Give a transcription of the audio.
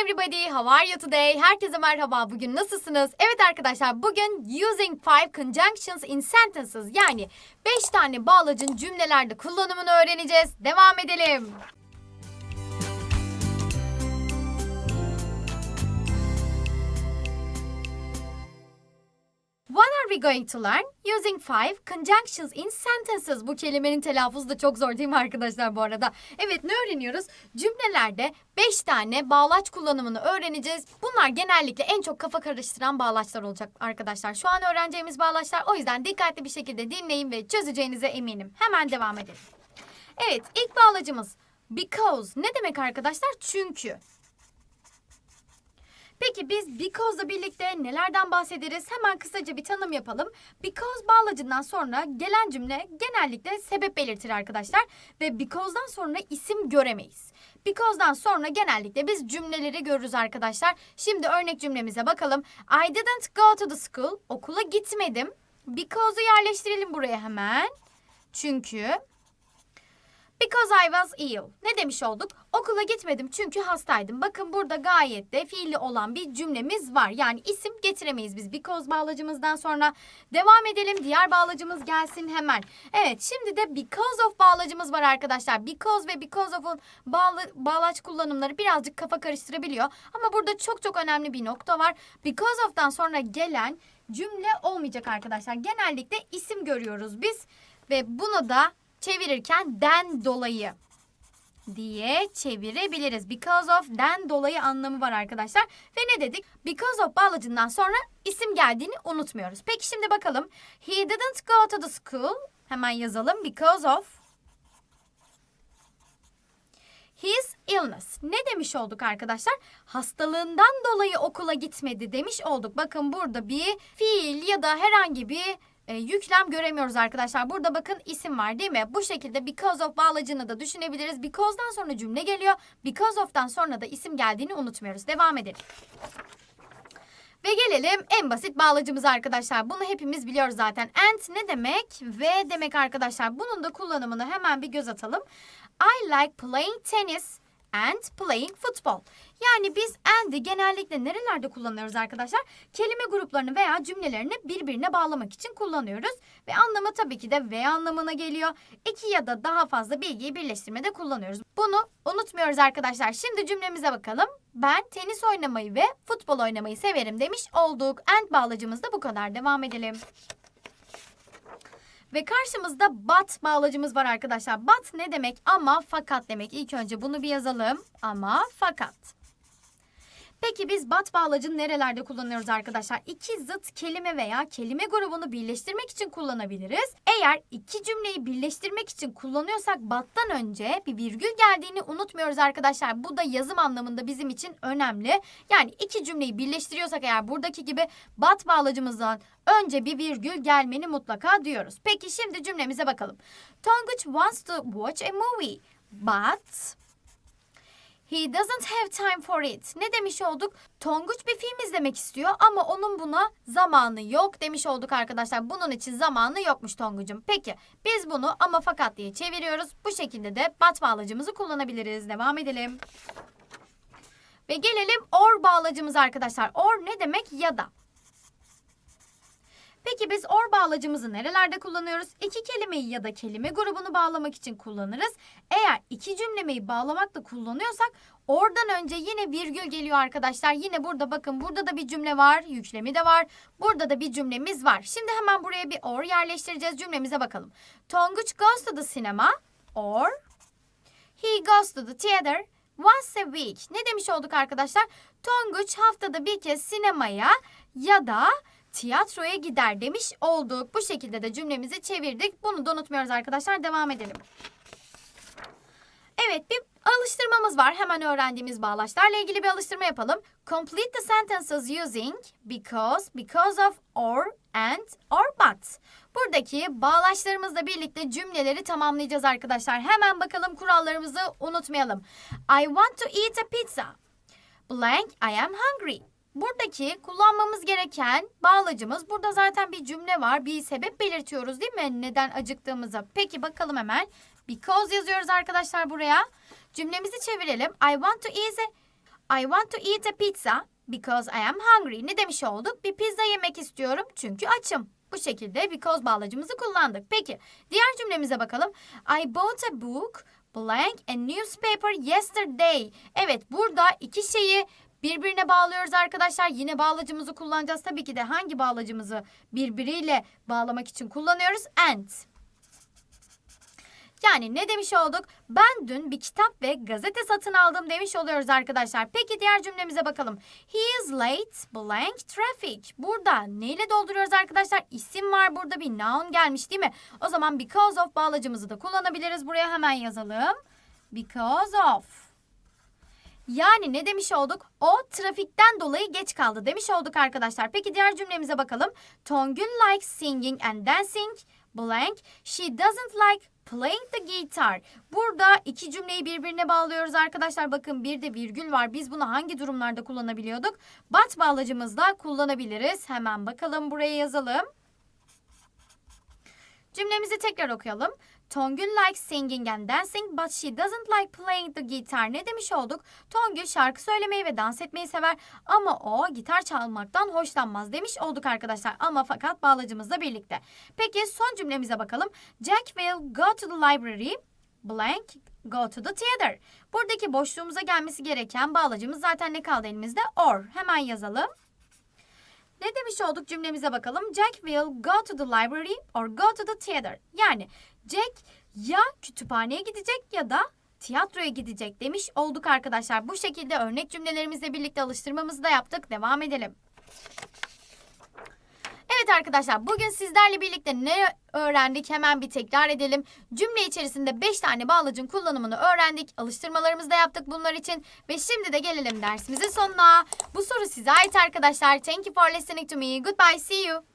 everybody, how are you today? Herkese merhaba. Bugün nasılsınız? Evet arkadaşlar, bugün using five conjunctions in sentences yani 5 tane bağlacın cümlelerde kullanımını öğreneceğiz. Devam edelim. We going to learn? Using five conjunctions in sentences. Bu kelimenin telaffuzu da çok zor değil mi arkadaşlar bu arada? Evet ne öğreniyoruz? Cümlelerde beş tane bağlaç kullanımını öğreneceğiz. Bunlar genellikle en çok kafa karıştıran bağlaçlar olacak arkadaşlar. Şu an öğreneceğimiz bağlaçlar. O yüzden dikkatli bir şekilde dinleyin ve çözeceğinize eminim. Hemen devam edelim. Evet ilk bağlacımız because. Ne demek arkadaşlar? Çünkü. Peki biz because'la birlikte nelerden bahsederiz? Hemen kısaca bir tanım yapalım. Because bağlacından sonra gelen cümle genellikle sebep belirtir arkadaşlar. Ve because'dan sonra isim göremeyiz. Because'dan sonra genellikle biz cümleleri görürüz arkadaşlar. Şimdi örnek cümlemize bakalım. I didn't go to the school. Okula gitmedim. Because'u yerleştirelim buraya hemen. Çünkü Because I was ill. Ne demiş olduk? Okula gitmedim çünkü hastaydım. Bakın burada gayet de fiilli olan bir cümlemiz var. Yani isim getiremeyiz biz because bağlacımızdan sonra. Devam edelim. Diğer bağlacımız gelsin hemen. Evet şimdi de because of bağlacımız var arkadaşlar. Because ve because of'un bağlı, bağlaç kullanımları birazcık kafa karıştırabiliyor. Ama burada çok çok önemli bir nokta var. Because of'tan sonra gelen cümle olmayacak arkadaşlar. Genellikle isim görüyoruz biz. Ve bunu da çevirirken den dolayı diye çevirebiliriz. Because of den dolayı anlamı var arkadaşlar. Ve ne dedik? Because of bağlacından sonra isim geldiğini unutmuyoruz. Peki şimdi bakalım. He didn't go to the school. Hemen yazalım. Because of his illness. Ne demiş olduk arkadaşlar? Hastalığından dolayı okula gitmedi demiş olduk. Bakın burada bir fiil ya da herhangi bir e, yüklem göremiyoruz arkadaşlar. Burada bakın isim var değil mi? Bu şekilde because of bağlacını da düşünebiliriz. Because'dan sonra cümle geliyor. Because of'tan sonra da isim geldiğini unutmuyoruz. Devam edelim. Ve gelelim en basit bağlacımıza arkadaşlar. Bunu hepimiz biliyoruz zaten. And ne demek? Ve demek arkadaşlar. Bunun da kullanımını hemen bir göz atalım. I like playing tennis and playing football. Yani biz and'i genellikle nerelerde kullanıyoruz arkadaşlar? Kelime gruplarını veya cümlelerini birbirine bağlamak için kullanıyoruz. Ve anlamı tabii ki de ve anlamına geliyor. İki ya da daha fazla bilgiyi birleştirmede kullanıyoruz. Bunu unutmuyoruz arkadaşlar. Şimdi cümlemize bakalım. Ben tenis oynamayı ve futbol oynamayı severim demiş olduk. And bağlacımız da bu kadar. Devam edelim. Ve karşımızda but bağlacımız var arkadaşlar. But ne demek? Ama fakat demek. İlk önce bunu bir yazalım. Ama fakat. Peki biz but bağlacını nerelerde kullanıyoruz arkadaşlar? İki zıt kelime veya kelime grubunu birleştirmek için kullanabiliriz. Eğer iki cümleyi birleştirmek için kullanıyorsak but'tan önce bir virgül geldiğini unutmuyoruz arkadaşlar. Bu da yazım anlamında bizim için önemli. Yani iki cümleyi birleştiriyorsak eğer buradaki gibi but bağlacımızdan önce bir virgül gelmeni mutlaka diyoruz. Peki şimdi cümlemize bakalım. Tonguç wants to watch a movie but He doesn't have time for it. Ne demiş olduk? Tonguç bir film izlemek istiyor ama onun buna zamanı yok demiş olduk arkadaşlar. Bunun için zamanı yokmuş Tonguç'un. Peki biz bunu ama fakat diye çeviriyoruz. Bu şekilde de bat bağlacımızı kullanabiliriz. Devam edelim. Ve gelelim or bağlacımız arkadaşlar. Or ne demek? Ya da. Peki biz or bağlacımızı nerelerde kullanıyoruz? İki kelimeyi ya da kelime grubunu bağlamak için kullanırız. Eğer iki cümlemeyi bağlamakla kullanıyorsak oradan önce yine virgül geliyor arkadaşlar. Yine burada bakın burada da bir cümle var, yüklemi de var. Burada da bir cümlemiz var. Şimdi hemen buraya bir or yerleştireceğiz. Cümlemize bakalım. Tonguç goes to the cinema or he goes to the theater once a week. Ne demiş olduk arkadaşlar? Tonguç haftada bir kez sinemaya ya da tiyatroya gider demiş olduk. Bu şekilde de cümlemizi çevirdik. Bunu da unutmuyoruz arkadaşlar. Devam edelim. Evet bir alıştırmamız var. Hemen öğrendiğimiz bağlaçlarla ilgili bir alıştırma yapalım. Complete the sentences using because, because of, or, and, or but. Buradaki bağlaçlarımızla birlikte cümleleri tamamlayacağız arkadaşlar. Hemen bakalım kurallarımızı unutmayalım. I want to eat a pizza. Blank, I am hungry. Buradaki kullanmamız gereken bağlacımız burada zaten bir cümle var. Bir sebep belirtiyoruz değil mi? Neden acıktığımızı. Peki bakalım hemen. Because yazıyoruz arkadaşlar buraya. Cümlemizi çevirelim. I want to eat a, I want to eat a pizza because I am hungry. Ne demiş olduk? Bir pizza yemek istiyorum çünkü açım. Bu şekilde because bağlacımızı kullandık. Peki diğer cümlemize bakalım. I bought a book blank a newspaper yesterday. Evet burada iki şeyi birbirine bağlıyoruz arkadaşlar. Yine bağlacımızı kullanacağız. Tabii ki de hangi bağlacımızı birbiriyle bağlamak için kullanıyoruz? And. Yani ne demiş olduk? Ben dün bir kitap ve gazete satın aldım demiş oluyoruz arkadaşlar. Peki diğer cümlemize bakalım. He is late blank traffic. Burada neyle dolduruyoruz arkadaşlar? İsim var burada bir noun gelmiş değil mi? O zaman because of bağlacımızı da kullanabiliriz. Buraya hemen yazalım. Because of. Yani ne demiş olduk? O trafikten dolayı geç kaldı demiş olduk arkadaşlar. Peki diğer cümlemize bakalım. Tongül likes singing and dancing blank. She doesn't like playing the guitar. Burada iki cümleyi birbirine bağlıyoruz arkadaşlar. Bakın bir de virgül var. Biz bunu hangi durumlarda kullanabiliyorduk? But bağlacımızla kullanabiliriz. Hemen bakalım buraya yazalım. Cümlemizi tekrar okuyalım. Tongül likes singing and dancing but she doesn't like playing the guitar. Ne demiş olduk? Tongül şarkı söylemeyi ve dans etmeyi sever ama o gitar çalmaktan hoşlanmaz demiş olduk arkadaşlar. Ama fakat bağlacımızla birlikte. Peki son cümlemize bakalım. Jack will go to the library blank go to the theater. Buradaki boşluğumuza gelmesi gereken bağlacımız zaten ne kaldı elimizde? Or. Hemen yazalım. Ne demiş olduk cümlemize bakalım. Jack will go to the library or go to the theater. Yani Jack ya kütüphaneye gidecek ya da tiyatroya gidecek demiş olduk arkadaşlar. Bu şekilde örnek cümlelerimizle birlikte alıştırmamızı da yaptık. Devam edelim. Evet arkadaşlar bugün sizlerle birlikte ne öğrendik hemen bir tekrar edelim. Cümle içerisinde 5 tane bağlacın kullanımını öğrendik. Alıştırmalarımızı da yaptık bunlar için. Ve şimdi de gelelim dersimizin sonuna. Bu soru size ait arkadaşlar. Thank you for listening to me. Goodbye. See you.